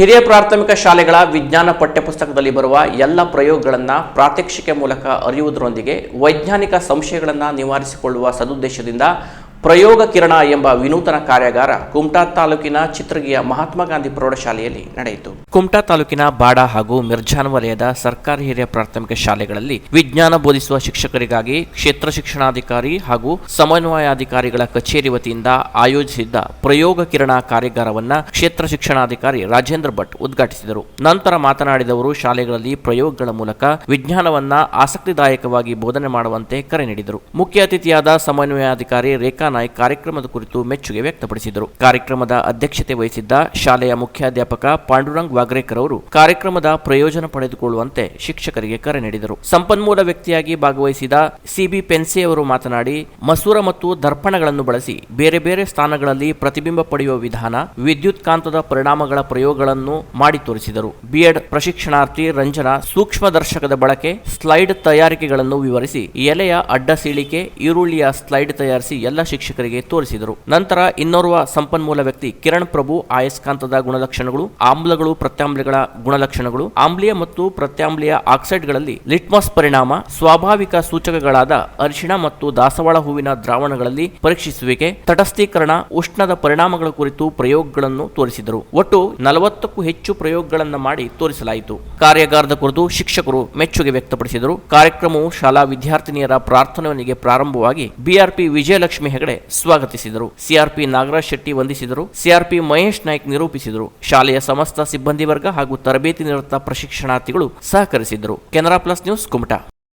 ಹಿರಿಯ ಪ್ರಾಥಮಿಕ ಶಾಲೆಗಳ ವಿಜ್ಞಾನ ಪಠ್ಯಪುಸ್ತಕದಲ್ಲಿ ಬರುವ ಎಲ್ಲ ಪ್ರಯೋಗಗಳನ್ನು ಪ್ರಾತ್ಯಕ್ಷಿಕೆ ಮೂಲಕ ಅರಿಯುವುದರೊಂದಿಗೆ ವೈಜ್ಞಾನಿಕ ಸಂಶಯಗಳನ್ನು ನಿವಾರಿಸಿಕೊಳ್ಳುವ ಸದುದ್ದೇಶದಿಂದ ಪ್ರಯೋಗ ಕಿರಣ ಎಂಬ ವಿನೂತನ ಕಾರ್ಯಾಗಾರ ಕುಮಟಾ ತಾಲೂಕಿನ ಚಿತ್ರಗಿಯ ಮಹಾತ್ಮ ಗಾಂಧಿ ಪ್ರೌಢಶಾಲೆಯಲ್ಲಿ ನಡೆಯಿತು. ಕುಮಟಾ ತಾಲೂಕಿನ ಬಾಡ ಹಾಗೂ ಮಿರ್ಜಾನ್ ವಲಯದ ಸರ್ಕಾರಿ ಹಿರಿಯ ಪ್ರಾಥಮಿಕ ಶಾಲೆಗಳಲ್ಲಿ ವಿಜ್ಞಾನ ಬೋಧಿಸುವ ಶಿಕ್ಷಕರಿಗಾಗಿ ಕ್ಷೇತ್ರ ಶಿಕ್ಷಣಾಧಿಕಾರಿ ಹಾಗೂ ಸಮನ್ವಯಾಧಿಕಾರಿಗಳ ಕಚೇರಿ ವತಿಯಿಂದ ಆಯೋಜಿಸಿದ್ದ ಪ್ರಯೋಗ ಕಿರಣ ಕಾರ್ಯಾಗಾರವನ್ನ ಕ್ಷೇತ್ರ ಶಿಕ್ಷಣಾಧಿಕಾರಿ ರಾಜೇಂದ್ರ ಭಟ್ ಉದ್ಘಾಟಿಸಿದರು. ನಂತರ ಮಾತನಾಡಿದವರು ಶಾಲೆಗಳಲ್ಲಿ ಪ್ರಯೋಗಗಳ ಮೂಲಕ ವಿಜ್ಞಾನವನ್ನ ಆಸಕ್ತಿದಾಯಕವಾಗಿ ಬೋಧನೆ ಮಾಡುವಂತೆ ಕರೆ ನೀಡಿದರು. ಮುಖ್ಯ ಅತಿಥಿಯಾದ ಸಮನ್ವಯಾಧಿಕಾರಿ ರೇಖಾ ನಾಯ್ಕ್ ಕಾರ್ಯಕ್ರಮದ ಕುರಿತು ಮೆಚ್ಚುಗೆ ವ್ಯಕ್ತಪಡಿಸಿದರು. ಕಾರ್ಯಕ್ರಮದ ಅಧ್ಯಕ್ಷತೆ ವಹಿಸಿದ್ದ ಶಾಲೆಯ ಮುಖ್ಯಾಧ್ಯಾಪಕ ಪಾಂಡುರಂಗ್ ವಾಗ್ರೇಕರ್ ಅವರು ಕಾರ್ಯಕ್ರಮದ ಪ್ರಯೋಜನ ಪಡೆದುಕೊಳ್ಳುವಂತೆ ಶಿಕ್ಷಕರಿಗೆ ಕರೆ ನೀಡಿದರು. ಸಂಪನ್ಮೂಲ ವ್ಯಕ್ತಿಯಾಗಿ ಭಾಗವಹಿಸಿದ ಸಿಬಿ ಪೆನ್ಸೆ ಅವರು ಮಾತನಾಡಿ, ಮಸೂರ ಮತ್ತು ದರ್ಪಣಗಳನ್ನು ಬಳಸಿ ಬೇರೆ ಬೇರೆ ಸ್ಥಾನಗಳಲ್ಲಿ ಪ್ರತಿಬಿಂಬ ಪಡೆಯುವ ವಿಧಾನ ವಿದ್ಯುತ್ ಕಾಂತದ ಪರಿಣಾಮಗಳ ಪ್ರಯೋಗಗಳನ್ನು ಮಾಡಿ ತೋರಿಸಿದರು. ಬಿಎಡ್ ಪ್ರಶಿಕ್ಷಣಾರ್ಥಿ ರಂಜನಾ ಸೂಕ್ಷ್ಮದರ್ಶಕದ ಬಳಕೆ, ಸ್ಲೈಡ್ ತಯಾರಿಕೆಗಳನ್ನು ವಿವರಿಸಿ ಎಲೆಯ ಅಡ್ಡ ಸೀಳಿಕೆ, ಈರುಳ್ಳಿಯ ಸ್ಲೈಡ್ ತಯಾರಿಸಿ ಎಲ್ಲ ಶಿಕ್ಷಕರಿಗೆ ತೋರಿಸಿದರು. ನಂತರ ಇನ್ನೋರ್ವ ಸಂಪನ್ಮೂಲ ವ್ಯಕ್ತಿ ಕಿರಣ್ ಪ್ರಭು, ಆಯಸ್ಕಾಂತದ ಗುಣಲಕ್ಷಣಗಳು, ಆಮ್ಲಗಳು, ಪ್ರತ್ಯಾಮ್ಲಗಳ ಗುಣಲಕ್ಷಣಗಳು, ಆಮ್ಲೀಯ ಮತ್ತು ಪ್ರತ್ಯಾಮ್ಲೀಯ ಆಕ್ಸೈಡ್ಗಳಲ್ಲಿ ಲಿಟ್ಮಸ್ ಪರಿಣಾಮ, ಸ್ವಾಭಾವಿಕ ಸೂಚಕಗಳಾದ ಅರಿಶಿಣ ಮತ್ತು ದಾಸವಾಳ ಹೂವಿನ ದ್ರಾವಣಗಳಲ್ಲಿ ಪರೀಕ್ಷಿಸುವಿಕೆ, ತಟಸ್ಥೀಕರಣ, ಉಷ್ಣದ ಪರಿಣಾಮಗಳ ಕುರಿತು ಪ್ರಯೋಗಗಳನ್ನು ತೋರಿಸಿದರು. ಒಟ್ಟು ನಲವತ್ತಕ್ಕೂ ಹೆಚ್ಚು ಪ್ರಯೋಗಗಳನ್ನು ಮಾಡಿ ತೋರಿಸಲಾಯಿತು. ಕಾರ್ಯಾಗಾರದ ಕುರಿತು ಶಿಕ್ಷಕರು ಮೆಚ್ಚುಗೆ ವ್ಯಕ್ತಪಡಿಸಿದರು. ಕಾರ್ಯಕ್ರಮವು ಶಾಲಾ ವಿದ್ಯಾರ್ಥಿನಿಯರ ಪ್ರಾರ್ಥನೆಯೊಂದಿಗೆ ಪ್ರಾರಂಭವಾಗಿ ಬಿಆರ್ಪಿ ವಿಜಯಲಕ್ಷ್ಮಿ ಹೆಗಡೆ ಸ್ವಾಗತಿಸಿದರು. ಸಿಆರ್ಪಿ ನಾಗರಾಜ್ ಶೆಟ್ಟಿ ವಂದಿಸಿದರು. ಸಿಆರ್ಪಿ ಮಹೇಶ್ ನಾಯ್ಕ್ ನಿರೂಪಿಸಿದರು. ಶಾಲೆಯ ಸಮಸ್ತ ಸಿಬ್ಬಂದಿ ವರ್ಗ ಹಾಗೂ ತರಬೇತಿ ನಿರತ ಪ್ರಶಿಕ್ಷಣಾರ್ಥಿಗಳು ಸಹಕರಿಸಿದರು. Canara plus news Kumta.